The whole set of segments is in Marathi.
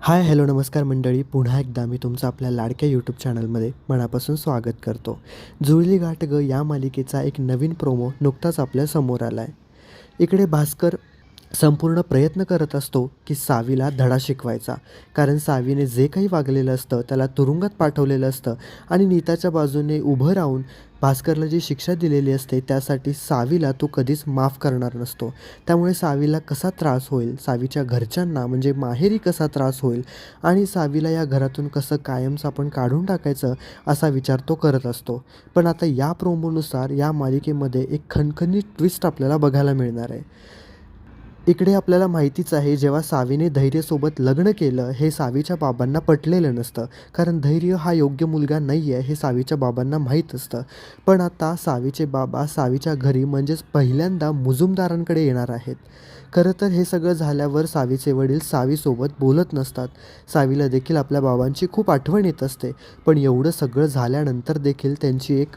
हाय हॅलो नमस्कार मंडळी. पुन्हा एकदा मी तुमचं आपल्या लाडक्या यूट्यूब चॅनलमध्ये मनापासून स्वागत करतो. जुळली गाठ ग या मालिकेचा एक नवीन प्रोमो नुकताच आपल्यासमोर आला आहे इकडे भास्कर संपूर्ण प्रयत्न करत असतो की सावीला धडा शिकवायचा. कारण सावीने जे काही वागलेलं असतं त्याला तुरुंगात पाठवलेलं असतं आणि नीताच्या बाजूने उभं राहून भास्करला जी शिक्षा दिलेली असते त्यासाठी सावीला तो कधीच माफ करणार नसतो. त्यामुळे सावीला कसा त्रास होईल? सावीच्या घरच्यांना म्हणजे माहेरी कसा त्रास होईल? आणि सावीला या घरातून कसं कायमचं आपण काढून टाकायचं असा विचार तो करत असतो. पण आता या प्रोमोनुसार या मालिकेमध्ये एक खणखणी ट्विस्ट आपल्याला बघायला मिळणार आहे. इकडे आपल्याला माहितीच आहे जेव्हा सावीने धैर्यसोबत लग्न केलं हे सावीच्या बाबांना पटलेलं नसतं. कारण धैर्य हा योग्य मुलगा नाही आहे हे सावीच्या बाबांना माहीत असतं. पण आता सावीचे बाबा सावीच्या घरी म्हणजेच पहिल्यांदा मुजुमदारांकडे येणार आहेत. खरं तर हे सगळं झाल्यावर सावीचे वडील सावीसोबत बोलत नसतात. सावीला देखील आपल्या बाबांची खूप आठवण येत असते. पण एवढं सगळं झाल्यानंतर देखील त्यांची एक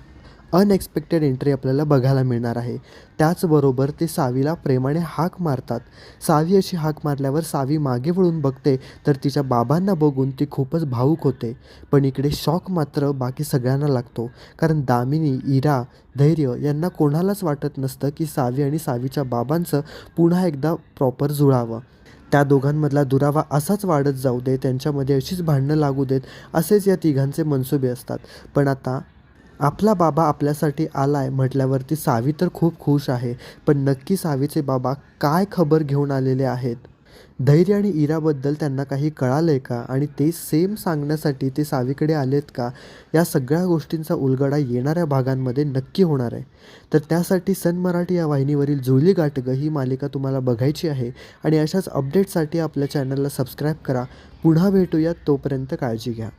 अनएक्सपेक्टेड एंट्री आपल्याला बघायला मिळणार आहे. त्याचबरोबर ते सावीला प्रेमाने हाक मारतात. सावी अशी हाक मारल्यावर सावी मागे वळून बघते तर तिच्या बाबांना बघून ती खूपच भावूक होते. पण इकडे शॉक मात्र बाकी सगळ्यांना लागतो कारण दामिनी इरा धैर्य यांना कोणालाच वाटत नसतं की सावी आणि सावीच्या बाबांचं पुन्हा एकदा प्रॉपर जुळावं. त्या दोघांमधला दुरावा असाच वाढत जाऊ दे त्यांच्यामध्ये अशीच भांडणं लागू देत असेच या तिघांचे मनसुबे असतात. पण आता आपला बाबा आपल्यासाठी आलाय म्हटल्यावरती सावी तर खूप खुश आहे पण नक्की सावीचे बाबा काय खबर घेऊन आलेले आहेत? धैर्य आणि इराबद्दल त्यांना काही कळालं आहे का? आणि ते सेम सांगण्यासाठी ते सावीकडे आलेत का? या सगळ्या गोष्टींचा उलगडा येणाऱ्या भागांमध्ये नक्की होणार आहे. तर त्यासाठी सन मराठी या वाहिनीवरील जुळली गाठगं ही मालिका तुम्हाला बघायची आहे आणि अशाच अपडेटसाठी आपल्या चॅनलला सबस्क्राईब करा. पुन्हा भेटूयात तोपर्यंत काळजी घ्या.